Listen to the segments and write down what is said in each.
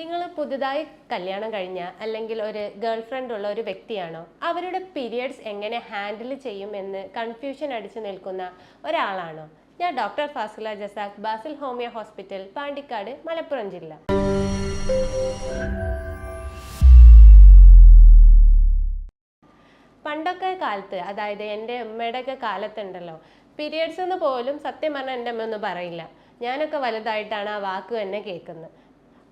നിങ്ങൾ പുതുതായി കല്യാണം കഴിഞ്ഞ അല്ലെങ്കിൽ ഒരു ഗേൾ ഫ്രണ്ട് ഉള്ള ഒരു വ്യക്തിയാണോ? അവരുടെ പീരിയഡ്സ് എങ്ങനെ ഹാൻഡിൽ ചെയ്യും എന്ന് കൺഫ്യൂഷൻ അടിച്ചു നിൽക്കുന്ന ഒരാളാണോ? ഞാൻ doctor Fasila Jazakh Basil homeo hospital Pandikkad Malappuram ജില്ല. പണ്ടൊക്കെ കാലത്ത് അതായത് എന്റെ ഉമ്മയുടെയൊക്കെ കാലത്തുണ്ടല്ലോ പീരിയഡ്സ് എന്ന് പോലും സത്യം പറഞ്ഞാൽ എന്റെ അമ്മ ഒന്നും പറയില്ല. ഞാനൊക്കെ വലുതായിട്ടാണ് ആ വാക്ക് തന്നെ കേൾക്കുന്നത്.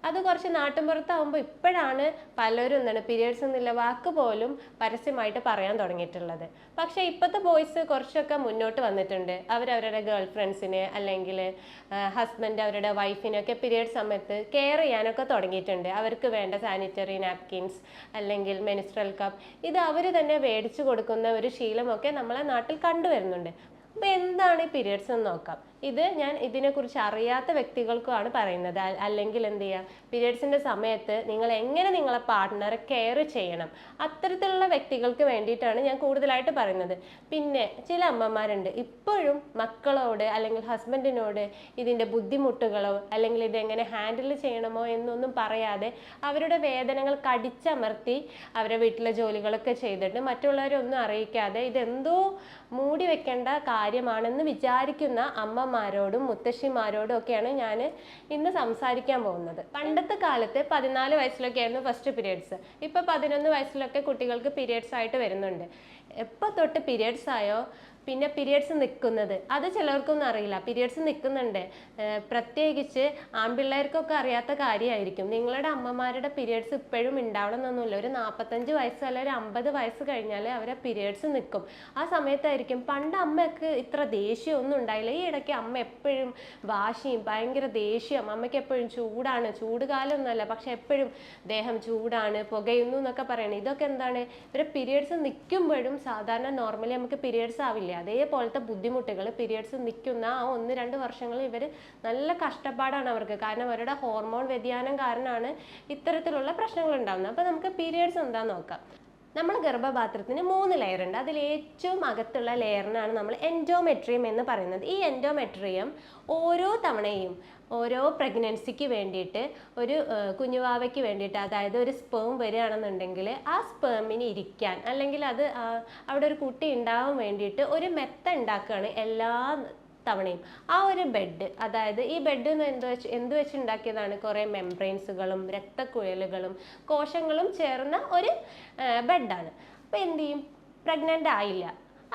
അത് കുറച്ച് നാട്ടിൻപുറത്താവുമ്പോൾ ഇപ്പോഴാണ് പലരും എന്താണ് പീരിയഡ്സ് എന്നുള്ള വാക്ക് പോലും പരസ്യമായിട്ട് പറയാൻ തുടങ്ങിയിട്ടുള്ളത്. പക്ഷേ ഇപ്പോഴത്തെ ബോയ്സ് കുറച്ചൊക്കെ മുന്നോട്ട് വന്നിട്ടുണ്ട്. അവരവരുടെ ഗേൾ ഫ്രണ്ട്സിന് അല്ലെങ്കിൽ ഹസ്ബൻഡ് അവരുടെ വൈഫിനൊക്കെ പീരിയഡ് സമയത്ത് കെയർ ചെയ്യാനൊക്കെ തുടങ്ങിയിട്ടുണ്ട്. അവർക്ക് വേണ്ട സാനിറ്ററി നാപ്കിൻസ് അല്ലെങ്കിൽ മെനിസ്ട്രൽ കപ്പ് ഇത് അവർ തന്നെ മേടിച്ചു കൊടുക്കുന്ന ഒരു ശീലമൊക്കെ നമ്മളെ നാട്ടിൽ കണ്ടുവരുന്നുണ്ട്. അപ്പോൾ എന്താണ് പീരിയഡ്സ് എന്ന് നോക്കാം. ഇത് ഞാൻ ഇതിനെക്കുറിച്ച് അറിയാത്ത വ്യക്തികൾക്കുമാണ് പറയുന്നത്. അല്ലെങ്കിൽ എന്ത് ചെയ്യുക പീരിയഡ്സിന്റെ സമയത്ത് നിങ്ങൾ എങ്ങനെ നിങ്ങളെ പാർട്ട്ണറെ കെയർ ചെയ്യണം? അത്തരത്തിലുള്ള വ്യക്തികൾക്ക് വേണ്ടിയിട്ടാണ് ഞാൻ കൂടുതലായിട്ട് പറയുന്നത്. പിന്നെ ചില അമ്മമാരുണ്ട്. ഇപ്പോഴും മക്കളോട് അല്ലെങ്കിൽ ഹസ്ബൻഡിനോട് ഇതിന്റെ ബുദ്ധിമുട്ടുകളോ അല്ലെങ്കിൽ ഇതെങ്ങനെ ഹാൻഡിൽ ചെയ്യണമോ എന്നൊന്നും പറയാതെ അവരുടെ വേദനകൾ കടിച്ചമർത്തി അവരെ വീട്ടിലെ ജോലികളൊക്കെ ചെയ്തിട്ട് മറ്റുള്ളവരെ ഒന്നും അറിയിക്കാതെ ഇതെന്തോ മൂടി വെക്കേണ്ട കാര്യമാണെന്ന് വിചാരിക്കുന്ന അമ്മമാരോടും മുത്തശ്ശിമാരോടും ഒക്കെയാണ് ഞാൻ ഇന്ന് സംസാരിക്കാൻ പോകുന്നത്. പണ്ടത്തെ കാലത്ത് പതിനാല് വയസ്സിലൊക്കെ ആയിരുന്നു ഫസ്റ്റ് പീരിയഡ്സ് ഇപ്പോൾ പതിനൊന്ന് വയസ്സിലൊക്കെ കുട്ടികൾക്ക് പീരിയഡ്സ് ആയിട്ട് വരുന്നുണ്ട്. എപ്പോൾ തൊട്ട് പീരിയഡ്സ് ആയോ? പിന്നെ പീരിയഡ്സ് നിൽക്കുന്നത് അത് ചിലർക്കൊന്നും അറിയില്ല. പീരിയഡ്സ് നിൽക്കുന്നുണ്ട് പ്രത്യേകിച്ച് ആൺപിള്ളേർക്കൊക്കെ അറിയാത്ത കാര്യമായിരിക്കും. നിങ്ങളുടെ അമ്മമാരുടെ പീരിയഡ്സ് ഇപ്പോഴും ഉണ്ടാവണം എന്നൊന്നുമില്ല ഒരു നാൽപ്പത്തഞ്ച് വയസ്സ് അല്ലെങ്കിൽ ഒരു അമ്പത് വയസ്സ് കഴിഞ്ഞാൽ അവരെ പീരിയഡ്സ് നിൽക്കും ആ സമയത്തായിരിക്കും. പണ്ട് അമ്മയ്ക്ക് ഇത്ര ദേഷ്യമൊന്നും ഉണ്ടായില്ല. ഈ ഇടയ്ക്ക് അമ്മ എപ്പോഴും വാശിയും ഭയങ്കര ദേഷ്യം അമ്മയ്ക്ക് എപ്പോഴും ചൂടാണ്. ചൂട് കാലമൊന്നുമല്ല പക്ഷെ എപ്പോഴും ദേഹം ചൂടാണ് പുകയുന്നു എന്നൊക്കെ പറയണം. ഇതൊക്കെ എന്താണ്? ഇവരെ പീരിയഡ്സ് നിൽക്കുമ്പോഴും സാധാരണ നോർമലി നമുക്ക് പീരിയഡ്സ് ആവില്ല. അതേപോലത്തെ ബുദ്ധിമുട്ടുകൾ പീരിയഡ്സ് നിൽക്കുന്ന ആ ഒന്ന് രണ്ട് വർഷങ്ങൾ ഇവർ നല്ല കഷ്ടപ്പാടാണ് അവർക്ക്. കാരണം അവരുടെ ഹോർമോൺ വ്യതിയാനം കാരണമാണ് ഇത്തരത്തിലുള്ള പ്രശ്നങ്ങൾ ഉണ്ടാകുന്നത്. അപ്പോൾ നമുക്ക് പീരിയഡ്സ് എന്താ നോക്കാം. നമ്മൾ ഗർഭപാത്രത്തിന് മൂന്ന് ലെയർ ഉണ്ട്. അതിൽ ഏറ്റവും അകത്തുള്ള ലെയറിനാണ് നമ്മൾ എൻഡോമെട്രിയം എന്ന് പറയുന്നത്. ഈ എൻഡോമെട്രിയം ഓരോ തവണയും ഓരോ പ്രഗ്നൻസിക്ക് വേണ്ടിയിട്ട് ഒരു കുഞ്ഞുവാവയ്ക്ക് വേണ്ടിയിട്ട് അതായത് ഒരു സ്പേം വരികയാണെന്നുണ്ടെങ്കിൽ ആ സ്പേമിന് ഇരിക്കാൻ അല്ലെങ്കിൽ അത് അവിടെ ഒരു കുട്ടി ഉണ്ടാവാൻ വേണ്ടിയിട്ട് ഒരു മെത്ത ഉണ്ടാക്കുകയാണ് എല്ലാ തവണയും. ആ ഒരു ബെഡ് അതായത് ഈ ബെഡ് എന്ന് എന്ത് വെച്ച് എന്ത് വെച്ച് ഉണ്ടാക്കിയതാണ്? കുറേ മെംബ്രെയിൻസുകളും രക്തക്കുഴലുകളും കോശങ്ങളും ചേർന്ന ഒരു ബെഡാണ്. അപ്പോൾ എന്ത് ചെയ്യും? പ്രഗ്നന്റ് ആയില്ല.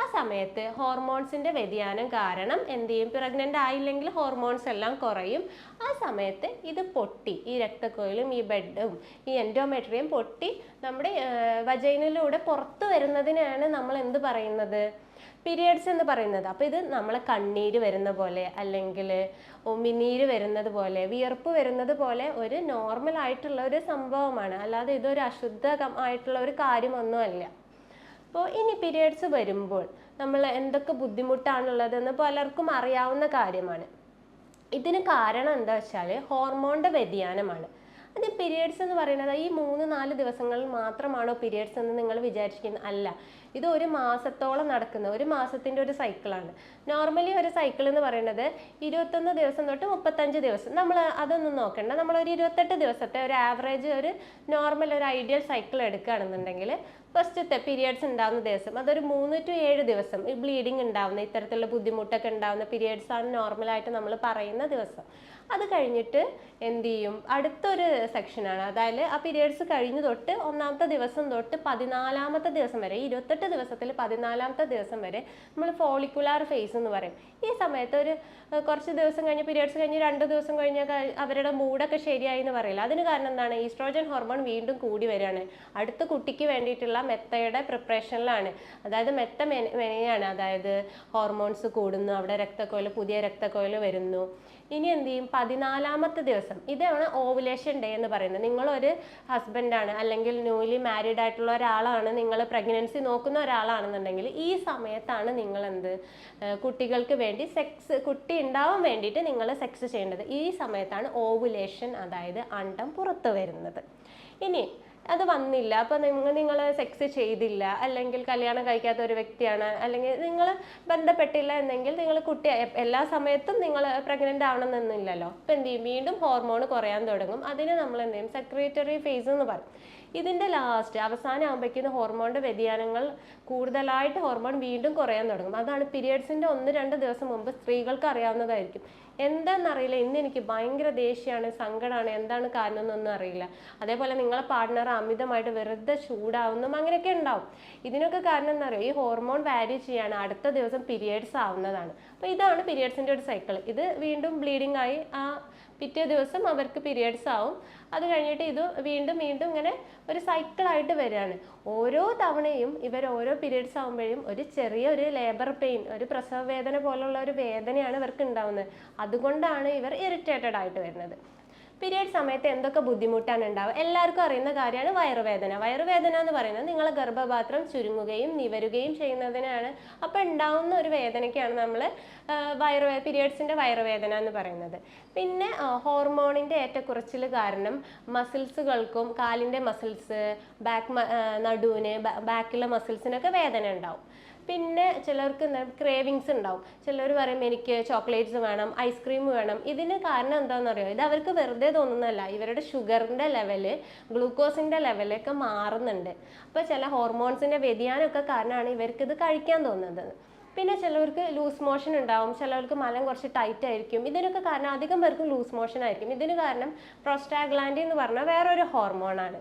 ആ സമയത്ത് ഹോർമോൺസിന്റെ വ്യതിയാനം കാരണം എന്ത് ചെയ്യും? പ്രഗ്നന്റ് ആയില്ലെങ്കിൽ ഹോർമോൺസ് എല്ലാം കുറയും. ആ സമയത്ത് ഇത് പൊട്ടി. ഈ രക്തക്കുഴലും ഈ ബെഡും ഈ എൻഡോമെട്രിയും പൊട്ടി നമ്മുടെ വജൈനിലൂടെ പുറത്തു വരുന്നതിനാണ് നമ്മൾ എന്ത് പറയുന്നത്? പീരിയഡ്സ് എന്ന് പറയുന്നത്. അപ്പോൾ ഇത് നമ്മളെ കണ്ണീര് വരുന്ന പോലെ അല്ലെങ്കിൽ ഉമിനീര് വരുന്നത് പോലെ വിയർപ്പ് വരുന്നത് പോലെ ഒരു നോർമൽ ആയിട്ടുള്ള ഒരു സംഭവമാണ്. അല്ലാതെ ഇതൊരു അശുദ്ധമായിട്ടുള്ള ഒരു കാര്യമൊന്നുമല്ല. അപ്പോൾ ഇനി പീരിയഡ്സ് വരുമ്പോൾ നമ്മൾ എന്തൊക്കെ ബുദ്ധിമുട്ടാണുള്ളതെന്ന് പലർക്കും അറിയാവുന്ന കാര്യമാണ്. ഇതിന് കാരണം എന്താ വെച്ചാൽ ഹോർമോണിന്റെ വ്യതിയാനമാണ്. അത് പീരിയഡ്സ് എന്ന് പറയുന്നത് ഈ മൂന്ന് നാല് ദിവസങ്ങളിൽ മാത്രമാണോ പീരിയഡ്സ് എന്ന് നിങ്ങൾ വിചാരിച്ചിരിക്കുന്നത്? അല്ല. ഇത് ഒരു മാസത്തോളം നടക്കുന്ന ഒരു മാസത്തിന്റെ ഒരു സൈക്കിളാണ് നോർമലി ഒരു സൈക്കിൾ എന്ന് പറയുന്നത് ഇരുപത്തൊന്ന് ദിവസം തൊട്ട് മുപ്പത്തഞ്ച് ദിവസം. നമ്മൾ അതൊന്നും നോക്കണ്ട. നമ്മളൊരു ഇരുപത്തെട്ട് ദിവസത്തെ ഒരു ആവറേജ് ഒരു നോർമൽ ഒരു ഐഡിയൽ സൈക്കിൾ എടുക്കുകയാണെന്നുണ്ടെങ്കിൽ ഫസ്റ്റത്തെ പീരിയഡ്സ് ഉണ്ടാകുന്ന ദിവസം അതൊരു മൂന്ന് ടു ഏഴ് ദിവസം ഈ ബ്ലീഡിങ് ഉണ്ടാവുന്ന ഇത്തരത്തിലുള്ള ബുദ്ധിമുട്ടൊക്കെ ഉണ്ടാവുന്ന പീരിയഡ്സ് ആണ് നോർമലായിട്ട് നമ്മൾ പറയുന്ന ദിവസം. അത് കഴിഞ്ഞിട്ട് എന്ത് ചെയ്യും? അടുത്തൊരു സെക്ഷനാണ് അതായത് ആ പീരിയഡ്സ് കഴിഞ്ഞ് തൊട്ട് ഒന്നാമത്തെ ദിവസം തൊട്ട് പതിനാലാമത്തെ ദിവസം വരെ ഇരുപത്തെട്ട് ദിവസത്തിൽ പതിനാലാമത്തെ ദിവസം വരെ നമ്മൾ ഫോളിക്കുലാർ ഫേസ് എന്ന് പറയും. ഈ സമയത്ത് ഒരു കുറച്ച് ദിവസം കഴിഞ്ഞ് പീരിയഡ്സ് കഴിഞ്ഞ് രണ്ട് ദിവസം കഴിഞ്ഞ് അവരുടെ മൂഡൊക്കെ ശരിയായി എന്ന് പറയില്ല. അതിന് കാരണം എന്താണ്? ഈസ്ട്രോജൻ ഹോർമോൺ വീണ്ടും കൂടി വരികയാണ്. അടുത്ത കുട്ടിക്ക് വേണ്ടിയിട്ടുള്ള മെത്തയുടെ പ്രിപ്പറേഷനിലാണ് അതായത് മെത്ത മെന- മെനയാണ്. അതായത് ഹോർമോൺസ് കൂടുന്നു. അവിടെ രക്തക്കോയിൽ പുതിയ രക്തക്കോയിൽ വരുന്നു. ഇനി എന്ത് ചെയ്യും? പതിനാലാമത്തെ ദിവസം. ഇതാണ് ഓവുലേഷൻ ഡേ എന്ന് പറയുന്നത്. നിങ്ങളൊരു ഹസ്ബൻഡാണ് അല്ലെങ്കിൽ ന്യൂലി മാരീഡ് ആയിട്ടുള്ള ഒരാളാണ് നിങ്ങൾ പ്രഗ്നൻസി നോക്കുന്ന ഒരാളാണെന്നുണ്ടെങ്കിൽ ഈ സമയത്താണ് നിങ്ങൾ എന്ത് കുട്ടികൾക്ക് വേണ്ടി സെക്സ് കുട്ടി ഉണ്ടാവാൻ വേണ്ടിയിട്ട് നിങ്ങൾ സെക്സ് ചെയ്യേണ്ടത്. ഈ സമയത്താണ് ഓവുലേഷൻ അതായത് അണ്ടം പുറത്തു വരുന്നത്. ഇനി അത് വന്നില്ല. അപ്പോൾ നിങ്ങൾ നിങ്ങൾ സെക്സ് ചെയ്തില്ല. അല്ലെങ്കിൽ കല്യാണം കഴിക്കാത്ത ഒരു വ്യക്തിയാണ്. അല്ലെങ്കിൽ നിങ്ങൾ ബന്ധപ്പെട്ടില്ല എന്നെങ്കിൽ നിങ്ങൾ കുട്ടി എല്ലാ സമയത്തും നിങ്ങൾ പ്രഗ്നന്റ് ആവണമെന്നില്ലല്ലോ അപ്പോൾ എന്ത് ചെയ്യും? വീണ്ടും ഹോർമോൺ കുറയാൻ തുടങ്ങും. അതിന് നമ്മൾ എന്ത് ചെയ്യും? സെക്രട്ടറി ഫേസ് എന്ന് പറയും. ഇതിന്റെ ലാസ്റ്റ് അവസാനം ആകുമ്പോഴേക്കും ഹോർമോണിന്റെ വ്യതിയാനങ്ങൾ കൂടുതലായിട്ട് ഹോർമോൺ വീണ്ടും കുറയാൻ തുടങ്ങും. അതാണ് പീരിയഡ്സിന്റെ ഒന്ന് രണ്ട് ദിവസം മുമ്പ് സ്ത്രീകൾക്ക് അറിയാവുന്നതായിരിക്കും. എന്താണെന്നറിയില്ല ഇന്ന് എനിക്ക് ഭയങ്കര ദേഷ്യമാണ് സങ്കടമാണ് എന്താണ് കാരണം എന്നൊന്നും അറിയില്ല. അതേപോലെ നിങ്ങളെ പാർട്ട്ണർ അമിതമായിട്ട് വെറുതെ ചൂടാവുന്നതും അങ്ങനെയൊക്കെ ഉണ്ടാവും. ഇതിനൊക്കെ കാരണം എന്താ പറയുക ഈ ഹോർമോൺ വാരി ചെയ്യാണ് അടുത്ത ദിവസം പീരിയഡ്സ് ആവുന്നതാണ്. അപ്പോൾ ഇതാണ് പീരിയഡ്സിന്റെ ഒരു സൈക്കിൾ ഇത് വീണ്ടും ബ്ലീഡിംഗ് ആയി ആ പിറ്റേ ദിവസം അവർക്ക് പീരിയഡ്സ് ആവും. അത് കഴിഞ്ഞിട്ട് ഇത് വീണ്ടും വീണ്ടും ഇങ്ങനെ ഒരു സൈക്കിളായിട്ട് വരികയാണ്. ഓരോ തവണയും ഇവർ ഓരോ പീരിയഡ്സ് ആകുമ്പോഴും ഒരു ചെറിയ ഒരു ലേബർ പെയിൻ ഒരു പ്രസവ വേദന പോലുള്ള ഒരു വേദനയാണ് ഇവർക്ക് ഉണ്ടാവുന്നത്. അതുകൊണ്ടാണ് ഇവർ ഇറിറ്റേറ്റഡ് ആയിട്ട് വരുന്നത്. പീരിയഡ് സമയത്ത് എന്തൊക്കെ ബുദ്ധിമുട്ടാണ് ഉണ്ടാവുക? എല്ലാവർക്കും അറിയുന്ന കാര്യമാണ് വയറുവേദന. വയറുവേദന എന്ന് പറയുന്നത് നിങ്ങളെ ഗർഭപാത്രം ചുരുങ്ങുകയും നിവരുകയും ചെയ്യുന്നതിനാണ്. അപ്പോൾ ഉണ്ടാവുന്ന ഒരു വേദനയ്ക്കാണ് നമ്മൾ വയറുവേ പീരിയഡ്സിന്റെ വയറുവേദന എന്ന് പറയുന്നത്. പിന്നെ ഹോർമോണിന്റെ ഏറ്റക്കുറച്ചിൽ കാരണം മസിൽസുകൾക്കും കാലിന്റെ മസിൽസ് ബാക്ക് നടുവിന് ബാക്കിലെ മസിൽസിനൊക്കെ വേദന ഉണ്ടാവും. പിന്നെ ചിലർക്ക് എന്താ ക്രേവിങ്സ് ഉണ്ടാവും. ചിലർ പറയും എനിക്ക് ചോക്ലേറ്റ്സ് വേണം ഐസ്ക്രീം വേണം. ഇതിന് കാരണം എന്താണെന്ന് അറിയോ ഇത് അവർക്ക് വെറുതെ തോന്നുന്നതല്ല. ഇവരുടെ ഷുഗറിന്റെ ലെവൽ ഗ്ലൂക്കോസിന്റെ ലെവലൊക്കെ മാറുന്നുണ്ട്. അപ്പോൾ ചില ഹോർമോൺസിന്റെ വ്യതിയാനമൊക്കെ കാരണമാണ് ഇവർക്കിത് കഴിക്കാൻ തോന്നുന്നത്. പിന്നെ ചിലവർക്ക് ലൂസ് മോഷൻ ഉണ്ടാവും. ചിലവർക്ക് മലം കുറച്ച് ടൈറ്റ് ആയിരിക്കും. ഇതിനൊക്കെ കാരണം അധികം പേർക്കും ലൂസ് മോഷൻ ആയിരിക്കും. ഇതിന് കാരണം പ്രോസ്റ്റാഗ്ലാൻഡി എന്ന് പറഞ്ഞാൽ വേറൊരു ഹോർമോണാണ്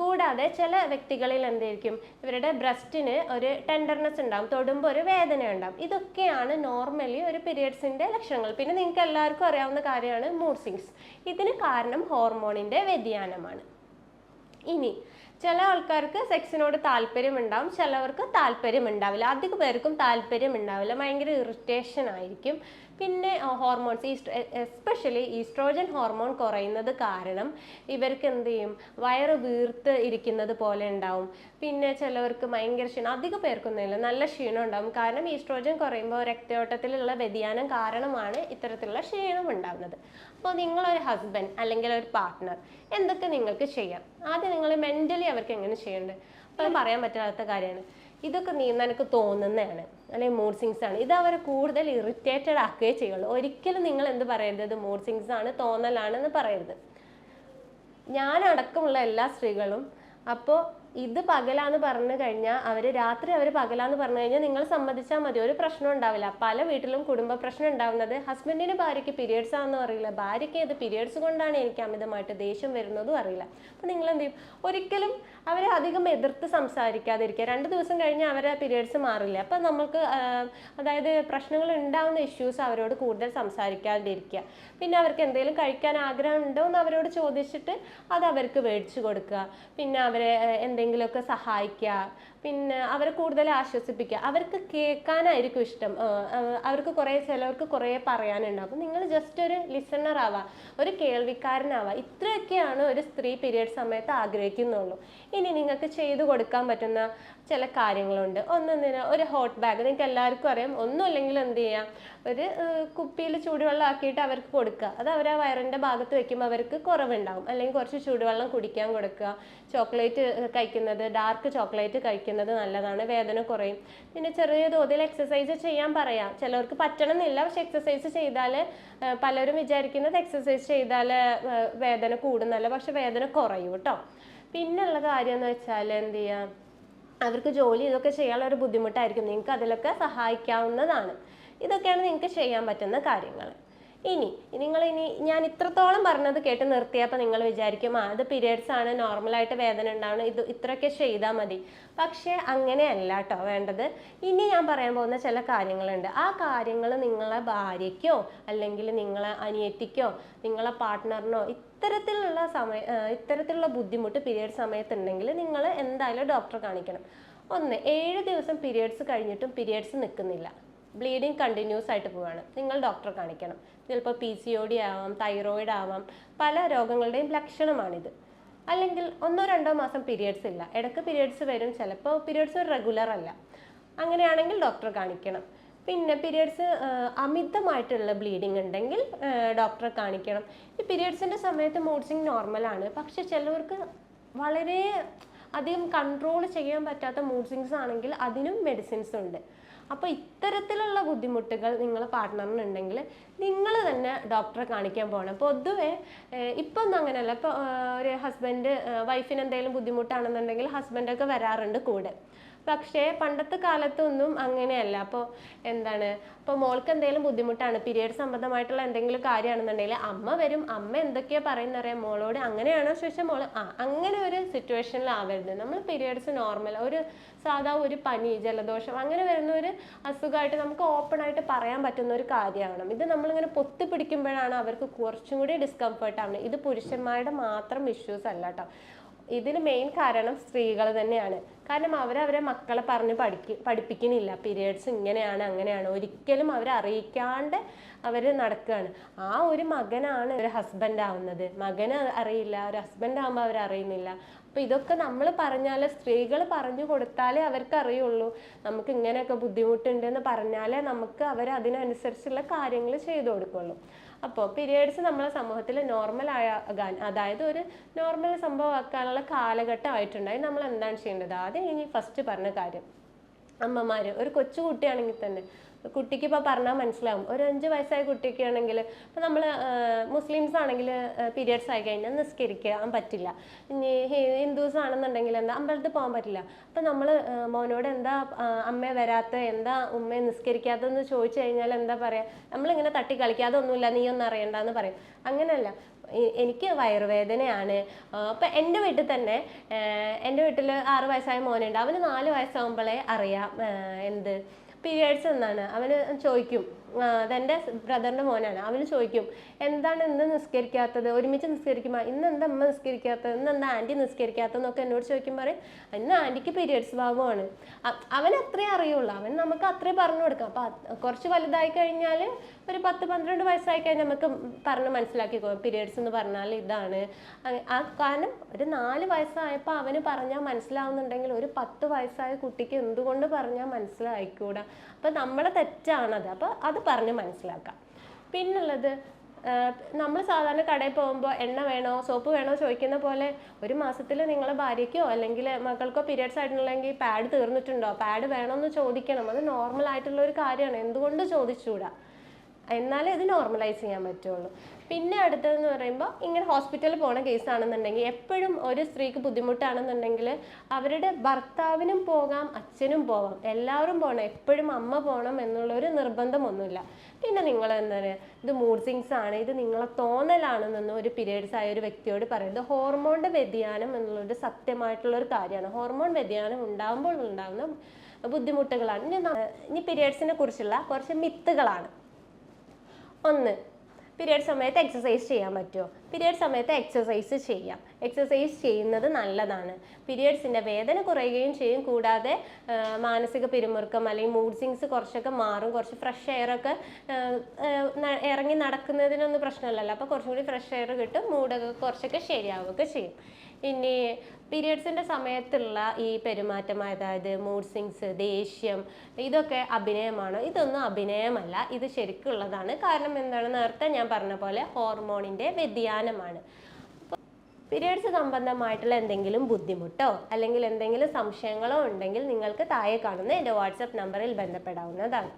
കൂടാതെ ചില വ്യക്തികളിൽ എന്തായിരിക്കും? ഇവരുടെ ബ്രസ്റ്റിന് ഒരു ടെൻഡർനെസ് ഉണ്ടാകും തൊടുമ്പോൾ ഒരു വേദന ഉണ്ടാകും ഇതൊക്കെയാണ് നോർമലി ഒരു പീരിയഡ്സിന്റെ ലക്ഷണങ്ങൾ. പിന്നെ നിങ്ങൾക്ക് എല്ലാവർക്കും അറിയാവുന്ന കാര്യമാണ് മൂഡ് സിങ്സ് ഇതിന് കാരണം ഹോർമോണിന്റെ വ്യതിയാനമാണ്. ഇനി ചില ആൾക്കാർക്ക് സെക്സിനോട് താല്പര്യം ഉണ്ടാവും ചിലവർക്ക് താല്പര്യം ഉണ്ടാവില്ല അധിക പേർക്കും താല്പര്യം ഉണ്ടാവില്ല ഭയങ്കര ഇറിറ്റേഷൻ ആയിരിക്കും. പിന്നെ ഹോർമോൺസ് ഈസ്ട്രോ എസ്പെഷ്യലി ഈസ്ട്രോജൻ ഹോർമോൺ കുറയുന്നത് കാരണം ഇവർക്ക് എന്ത് ചെയ്യും? വയറ് വീർത്ത് ഇരിക്കുന്നത് പോലെ ഉണ്ടാവും. പിന്നെ ചിലവർക്ക് ഭയങ്കര ക്ഷീണം അധിക പേർക്കൊന്നുമില്ല നല്ല ക്ഷീണം ഉണ്ടാവും. കാരണം ഈസ്ട്രോജൻ കുറയുമ്പോൾ രക്തയോട്ടത്തിലുള്ള വ്യതിയാനം കാരണമാണ് ഇത്തരത്തിലുള്ള ക്ഷീണം ഉണ്ടാകുന്നത് അപ്പോൾ നിങ്ങളൊരു ഹസ്ബൻഡ് അല്ലെങ്കിൽ ഒരു പാർട്ട്ണർ എന്തൊക്കെ നിങ്ങൾക്ക് ചെയ്യാം? ആദ്യം നിങ്ങൾ മെന്റലി അവർക്ക് എങ്ങനെ ചെയ്യേണ്ടത്? അപ്പം പറയാൻ പറ്റാത്ത കാര്യമാണ്. ഇതൊക്കെ നീ നിനക്ക് തോന്നുന്നതാണ്. അല്ലെങ്കിൽ മൂഡ് സിങ്സ് ആണ്. ഇത് അവരെ കൂടുതൽ ഇറിറ്റേറ്റഡ് ആക്കുകയേ ചെയ്യുള്ളൂ. ഒരിക്കലും നിങ്ങൾ എന്ത് പറയരുത്? ഇത് മൂഡ് സിങ്സ് ആണ് തോന്നലാണെന്ന് പറയരുത്. ഞാൻ അടക്കമുള്ള എല്ലാ സ്ത്രീകളും അപ്പോൾ ഇത് പകലാന്ന് പറഞ്ഞു കഴിഞ്ഞാൽ അവർ രാത്രി അവർ പകലാന്ന് പറഞ്ഞു കഴിഞ്ഞാൽ നിങ്ങൾ സമ്മതിച്ചാൽ മതി. ഒരു പ്രശ്നം ഉണ്ടാവില്ല. പല വീട്ടിലും കുടുംബ പ്രശ്നം ഉണ്ടാവുന്നത് ഹസ്ബൻഡിന് ഭാര്യയ്ക്ക് പീരിയഡ്സ് ആണെന്ന് അറിയില്ല. ഭാര്യയ്ക്ക് ഇത് പീരിയഡ്സ് കൊണ്ടാണ് എനിക്ക് അമിതമായിട്ട് ദേഷ്യം വരുന്നതും അറിയില്ല. അപ്പം നിങ്ങൾ എന്ത് ചെയ്യും? ഒരിക്കലും അവരെ അധികം എതിർത്ത് സംസാരിക്കാതിരിക്കുക. രണ്ട് ദിവസം കഴിഞ്ഞാൽ അവരെ പീരിയഡ്സ് മാറില്ല. അപ്പം നമുക്ക് അതായത് പ്രശ്നങ്ങൾ ഉണ്ടാവുന്ന ഇഷ്യൂസ് അവരോട് കൂടുതൽ സംസാരിക്കാതിരിക്കുക. പിന്നെ അവർക്ക് എന്തെങ്കിലും കഴിക്കാൻ ആഗ്രഹം ഉണ്ടോ എന്ന് അവരോട് ചോദിച്ചിട്ട് അത് അവർക്ക് മേടിച്ചു കൊടുക്കുക. പിന്നെ അവരെ ഏഹ്, എന്തെങ്കിലുമൊക്കെ സഹായിക്കുക പിന്നെ അവരെ കൂടുതൽ ആശ്വസിപ്പിക്കുക. അവർക്ക് കേൾക്കാനായിരിക്കും ഇഷ്ടം. അവർക്ക് കുറേ ചിലവർക്ക് കുറേ പറയാനുണ്ടാവും. അപ്പം നിങ്ങൾ ജസ്റ്റ് ഒരു ലിസണർ ആവാം ഒരു കേൾവിക്കാരനാവാം. ഇത്രയൊക്കെയാണ് ഒരു സ്ത്രീ പീരീഡ് സമയത്ത് ആഗ്രഹിക്കുന്നുള്ളൂ. ഇനി നിങ്ങൾക്ക് ചെയ്തു കൊടുക്കാൻ പറ്റുന്ന ചില കാര്യങ്ങളുണ്ട്. ഒന്നെന്തിനാ? ഒരു ഹോട്ട് ബാഗ് നിങ്ങൾക്ക് എല്ലാവർക്കും അറിയാം. ഒന്നുമില്ലെങ്കിൽ എന്ത് ചെയ്യാം? ഒരു കുപ്പിയിൽ ചൂടുവെള്ളം ആക്കിയിട്ട് അവർക്ക് കൊടുക്കുക. അത് അവർ ആ വയറിന്റെ ഭാഗത്ത് വെക്കുമ്പോൾ അവർക്ക് കുറവുണ്ടാവും. അല്ലെങ്കിൽ കുറച്ച് ചൂടുവെള്ളം കുടിക്കാൻ കൊടുക്കുക. ചോക്ലേറ്റ് കഴിക്കുന്നത് ഡാർക്ക് ചോക്ലേറ്റ് കഴിക്കുന്നത് നല്ലതാണ് വേദന കുറയും. പിന്നെ ചെറിയ തോതിൽ എക്സസൈസ് ചെയ്യാൻ പറയാം. ചിലവർക്ക് പറ്റണമെന്നില്ല പക്ഷെ എക്സസൈസ് ചെയ്താൽ പലരും വിചാരിക്കുന്നത് എക്സസൈസ് ചെയ്താൽ വേദന കൂടുന്നല്ല പക്ഷെ വേദന കുറയും കേട്ടോ. പിന്നെയുള്ള കാര്യം എന്ന് വെച്ചാൽ എന്ത് ചെയ്യാം അവർക്ക് ജോലി ഇതൊക്കെ ചെയ്യാനുള്ള ഒരു ബുദ്ധിമുട്ടായിരിക്കും. നിങ്ങൾക്ക് അതിലൊക്കെ സഹായിക്കാവുന്നതാണ്. ഇതൊക്കെയാണ് നിങ്ങൾക്ക് ചെയ്യാൻ പറ്റുന്ന കാര്യങ്ങൾ. ഇനി നിങ്ങൾ ഇനി ഞാൻ ഇത്രത്തോളം പറഞ്ഞത് കേട്ട് നിർത്തിയപ്പോൾ നിങ്ങൾ വിചാരിക്കും ആ അത് പീരിയഡ്സ് ആണ് നോർമലായിട്ട് വേദന ഉണ്ടാവണം ഇത് ഇത്രയൊക്കെ ചെയ്താൽ മതി. പക്ഷേ അങ്ങനെയല്ല കേട്ടോ വേണ്ടത്. ഇനി ഞാൻ പറയാൻ പോകുന്ന ചില കാര്യങ്ങളുണ്ട്. ആ കാര്യങ്ങൾ നിങ്ങളെ ഭാര്യയ്ക്കോ അല്ലെങ്കിൽ നിങ്ങളെ അനിയത്തിക്കോ നിങ്ങളെ പാർട്ട്ണറിനോ ഇത്തരത്തിലുള്ള സമയ ഇത്തരത്തിലുള്ള ബുദ്ധിമുട്ട് പീരിയഡ് സമയത്തുണ്ടെങ്കിൽ നിങ്ങൾ എന്തായാലും ഡോക്ടറെ കാണിക്കണം. ഒന്ന് ഏഴ് ദിവസം പീരിയഡ്സ് കഴിഞ്ഞിട്ടും പീരിയഡ്സ് നിൽക്കുന്നില്ല ബ്ലീഡിങ് കണ്ടിന്യൂസ് ആയിട്ട് പോവാണ്. നിങ്ങൾ ഡോക്ടറെ കാണിക്കണം. ചിലപ്പോൾ പി സി ഒ ഡി ആവാം തൈറോയിഡ് ആവാം പല രോഗങ്ങളുടെയും ലക്ഷണമാണിത്. അല്ലെങ്കിൽ ഒന്നോ രണ്ടോ മാസം പീരിയഡ്സ് ഇല്ല. ഇടയ്ക്ക് പീരിയഡ്സ് വരും. ചിലപ്പോൾ പീരിയഡ്സ് റെഗുലർ അല്ല. അങ്ങനെയാണെങ്കിൽ ഡോക്ടറെ കാണിക്കണം. പിന്നെ പീരിയഡ്സ് അമിതമായിട്ടുള്ള ബ്ലീഡിങ് ഉണ്ടെങ്കിൽ ഡോക്ടറെ കാണിക്കണം. ഈ പീരിയഡ്സിന്റെ സമയത്ത് മൂഡ് സ്വിങ് നോർമലാണ് പക്ഷെ ചിലവർക്ക് വളരെ അധികം കൺട്രോൾ ചെയ്യാൻ പറ്റാത്ത മൂഡ് സ്വിങ്സ് ആണെങ്കിൽ അതിനും മെഡിസിൻസ് ഉണ്ട്. അപ്പോൾ ഇത്തരത്തിലുള്ള ബുദ്ധിമുട്ടുകൾ നിങ്ങളെ പാർട്ട്ണറിനുണ്ടെങ്കിൽ നിങ്ങൾ തന്നെ ഡോക്ടറെ കാണിക്കാൻ പോകണം പൊതുവെ ഇപ്പം ഒന്നും അങ്ങനെയല്ല. ഇപ്പോൾ ഒരു ഹസ്ബൻഡ് വൈഫിന് എന്തെങ്കിലും ബുദ്ധിമുട്ടാണെന്നുണ്ടെങ്കിൽ ഹസ്ബൻഡൊക്കെ വരാറുണ്ട് കൂടെ. പക്ഷേ പണ്ടത്തെ കാലത്തൊന്നും അങ്ങനെയല്ല. അപ്പോൾ എന്താണ്? ഇപ്പോൾ മോൾക്ക് എന്തെങ്കിലും ബുദ്ധിമുട്ടാണ്? പീരിയഡ് സംബന്ധമായിട്ടുള്ള എന്തെങ്കിലും കാര്യമാണെന്നുണ്ടെങ്കിൽ അമ്മ വരും അമ്മ എന്തൊക്കെയാ പറയുന്നറിയാം മോളോട് അങ്ങനെയാണോ ചോദിച്ചാൽ മോൾ ആ അങ്ങനെ ഒരു സിറ്റുവേഷനിലാവരുത് നമ്മൾ പീരിയഡ്സ് നോർമൽ ഒരു സാധാ ഒരു പനി ജലദോഷം അങ്ങനെ വരുന്ന ഒരു അസുഖമായിട്ട് നമുക്ക് ഓപ്പൺ ആയിട്ട് പറയാൻ പറ്റുന്ന ഒരു കാര്യമാണ്. ഇത് നമ്മളിങ്ങനെ പൊത്തി പിടിക്കുമ്പോഴാണ് അവർക്ക് കുറച്ചും കൂടി ഡിസ്കംഫർട്ട് ആവുന്നത്. ഇത് പുരുഷന്മാരുടെ മാത്രം ഇഷ്യൂസ് അല്ല കേട്ടോ ഇതിന് മെയിൻ കാരണം സ്ത്രീകൾ തന്നെയാണ്. കാരണം അവരവരെ മക്കളെ പറഞ്ഞ് പഠിക്ക പഠിപ്പിക്കുന്നില്ല. പീരിയഡ്സ് ഇങ്ങനെയാണ് അങ്ങനെയാണ്. ഒരിക്കലും അവരെ അറിയിക്കാണ്ട് അവർ നടക്കുകയാണ്. ആ ഒരു മകനാണ് ഒരു ഹസ്ബൻഡ് ആവുന്നത്. മകന് അറിയില്ല ഒരു ഹസ്ബൻഡ് ആകുമ്പോൾ അവരറിയുന്നില്ല അറിയുന്നില്ല. അപ്പൊ ഇതൊക്കെ നമ്മൾ പറഞ്ഞാൽ സ്ത്രീകൾ പറഞ്ഞു കൊടുത്താലേ അവർക്ക് അറിയുള്ളൂ. നമുക്ക് ഇങ്ങനെയൊക്കെ ബുദ്ധിമുട്ടുണ്ടെന്ന് പറഞ്ഞാലേ നമുക്ക് അവർ അതിനനുസരിച്ചുള്ള കാര്യങ്ങൾ ചെയ്തു കൊടുക്കുള്ളൂ. അപ്പോൾ പീരിയഡ്സ് നമ്മളെ സമൂഹത്തിൽ നോർമൽ ആകാൻ അതായത് ഒരു നോർമൽ സംഭവമാക്കാനുള്ള കാലഘട്ടമായിട്ടുണ്ടായി. നമ്മൾ എന്താണ് ചെയ്യേണ്ടത്? ആദ്യം ഇനി ഫസ്റ്റ് പറഞ്ഞ കാര്യം. അമ്മമാർ ഒരു കൊച്ചുകുട്ടിയാണെങ്കിൽ തന്നെ കുട്ടിക്ക് ഇപ്പോൾ പറഞ്ഞാൽ മനസ്സിലാവും. ഒരു അഞ്ച് വയസ്സായ കുട്ടിയൊക്കെ ആണെങ്കിൽ ഇപ്പോൾ നമ്മൾ മുസ്ലിംസ് ആണെങ്കിൽ പീരിയഡ്സ് ആയി കഴിഞ്ഞാൽ നിസ്കരിക്കാൻ പറ്റില്ല. ഇനി ഹിന്ദുസ് ആണെന്നുണ്ടെങ്കിൽ എന്താ അമ്പലത്തിൽ പോകാൻ പറ്റില്ല. അപ്പം നമ്മൾ മോനോട് എന്താ അമ്മ വരാത്ത എന്താ ഉമ്മയെ നിസ്കരിക്കാത്തതെന്ന് ചോദിച്ചു കഴിഞ്ഞാൽ എന്താ പറയുക നമ്മളിങ്ങനെ തട്ടി കളിക്കാതെ ഒന്നുമില്ല നീ ഒന്നും അറിയണ്ട എന്ന് പറയും. അങ്ങനെയല്ല. എനിക്ക് വയറുവേദനയാണ്. അപ്പം എന്റെ വീട്ടിൽ തന്നെ എന്റെ വീട്ടിൽ ആറ് വയസ്സായ മോനുണ്ട്. അവന് നാല് വയസ്സാകുമ്പോഴേ അറിയാം എന്ത് പീരിയഡ്സ് എന്നാണ്. അവന് ചോദിക്കും. അതെന്റെ ബ്രദറിന്റെ മോനാണ്. അവന് ചോദിക്കും എന്താണ് ഇന്ന് നിസ്കരിക്കാത്തത്? ഒരുമിച്ച് നിസ്കരിക്കുമ്പോൾ ഇന്ന് എന്താ അമ്മ നിസ്കരിക്കാത്തത്? ഇന്ന് എന്താ ആന്റി നിസ്കരിക്കാത്തതെന്നൊക്കെ എന്നോട് ചോദിക്കും പറയും ഇന്ന് ആന്റിക്ക് പീരിയഡ്സ് ഭാവമാണ് അവൻ അത്രേ അറിയുള്ളൂ. അവൻ നമുക്ക് അത്രേ പറഞ്ഞു കൊടുക്കാം. അപ്പം കുറച്ച് വലുതായി കഴിഞ്ഞാൽ ഒരു പത്ത് പന്ത്രണ്ട് വയസ്സായി കഴിഞ്ഞാൽ നമുക്ക് പറഞ്ഞ് മനസ്സിലാക്കി പീരിയഡ്സ് എന്ന് പറഞ്ഞാൽ ഇതാണ്. ആ കാരണം ഒരു നാല് വയസ്സായപ്പോൾ അവന് പറഞ്ഞാൽ മനസ്സിലാവുന്നുണ്ടെങ്കിൽ ഒരു പത്ത് വയസ്സായ കുട്ടിക്ക് എന്തുകൊണ്ട് പറഞ്ഞാൽ മനസ്സിലായിക്കൂടാ? അപ്പം നമ്മളെ തെറ്റാണത്. അപ്പോൾ അത് പറഞ്ഞ് മനസ്സിലാക്കാം. പിന്നുള്ളത് നമ്മൾ സാധാരണ കടയിൽ പോകുമ്പോൾ എണ്ണ വേണോ സോപ്പ് വേണോ ചോദിക്കുന്ന പോലെ ഒരു മാസത്തിൽ നിങ്ങളെ ഭാര്യയ്ക്കോ അല്ലെങ്കിൽ മക്കൾക്കോ പീരിയഡ്സ് ആയിട്ടുണ്ടെങ്കിൽ പാഡ് തീർന്നിട്ടുണ്ടോ? പാഡ് വേണമെന്ന് ചോദിക്കണം. അത് നോർമൽ ആയിട്ടുള്ള ഒരു കാര്യമാണ്. എന്തുകൊണ്ട് ചോദിച്ചുകൂടാ? എന്നാലേ ഇത് നോർമലൈസ് ചെയ്യാൻ പറ്റുള്ളൂ. പിന്നെ അടുത്തതെന്ന് പറയുമ്പോൾ ഇങ്ങനെ ഹോസ്പിറ്റലിൽ പോണ കേസാണെന്നുണ്ടെങ്കിൽ എപ്പോഴും ഒരു സ്ത്രീക്ക് ബുദ്ധിമുട്ടാണെന്നുണ്ടെങ്കിൽ അവരുടെ ഭർത്താവിനും പോകാം അച്ഛനും പോകാം എല്ലാവരും പോകണം എപ്പോഴും അമ്മ പോകണം എന്നുള്ളൊരു നിർബന്ധമൊന്നുമില്ല. പിന്നെ നിങ്ങൾ എന്താണ് ഇത് മൂഡ് സിങ്സ് ആണ് ഇത് നിങ്ങളെ തോന്നലാണെന്നൊന്നും ഒരു പീരീഡ്സ് ആയ ഒരു വ്യക്തിയോട് പറയുന്നത് ഹോർമോണിന്റെ വ്യതിയാനം എന്നുള്ളൊരു സത്യമായിട്ടുള്ളൊരു കാര്യമാണ്. ഹോർമോൺ വ്യതിയാനം ഉണ്ടാകുമ്പോൾ ഉണ്ടാകുന്ന ബുദ്ധിമുട്ടുകളാണ്. ഇനി ഇനി പീരീഡ്സിനെ കുറിച്ചുള്ള കുറച്ച് മിത്തുകളാണ് ഒന്ന്. പീരിയഡ് സമയത്ത് എക്സസൈസ് ചെയ്യാൻ പറ്റുമോ പീരിയഡ് സമയത്ത് എക്സസൈസ് ചെയ്യാം. എക്സസൈസ് ചെയ്യുന്നത് നല്ലതാണ്. പീരിയഡ്സിന്റെ വേദന കുറയുകയും ചെയ്യും. കൂടാതെ മാനസിക പിരിമുറുക്കം അല്ലെങ്കിൽ മൂഡ് സിങ്സ് കുറച്ചൊക്കെ മാറും. കുറച്ച് ഫ്രഷ് എയറൊക്കെ ഇറങ്ങി നടക്കുന്നതിനൊന്നും പ്രശ്നമില്ലല്ലോ. അപ്പോൾ കുറച്ചും കൂടി ഫ്രഷ് എയർ കിട്ടും മൂഡൊക്കെ കുറച്ചൊക്കെ ശരിയാവുകയൊക്കെ ചെയ്യും. ഇനി പീരിയഡ്സിന്റെ സമയത്തുള്ള ഈ പെരുമാറ്റം അതായത് മൂഡ് സിങ്സ് ദേഷ്യം ഇതൊക്കെ അഭിനയമാണ്. ഇതൊന്നും അഭിനയമല്ല ഇത് ശരിക്കുള്ളതാണ്. കാരണം എന്താണ്? നേരത്തെ ഞാൻ പറഞ്ഞ പോലെ ഹോർമോണിന്റെ വ്യതിയാനമാണ്. പീരിയഡ്സ് സംബന്ധമായിട്ടുള്ള എന്തെങ്കിലും ബുദ്ധിമുട്ടോ അല്ലെങ്കിൽ എന്തെങ്കിലും സംശയങ്ങളോ ഉണ്ടെങ്കിൽ നിങ്ങൾക്ക് താഴെ കാണുന്ന എന്റെ വാട്സപ്പ് നമ്പറിൽ ബന്ധപ്പെടാവുന്നതാണ്.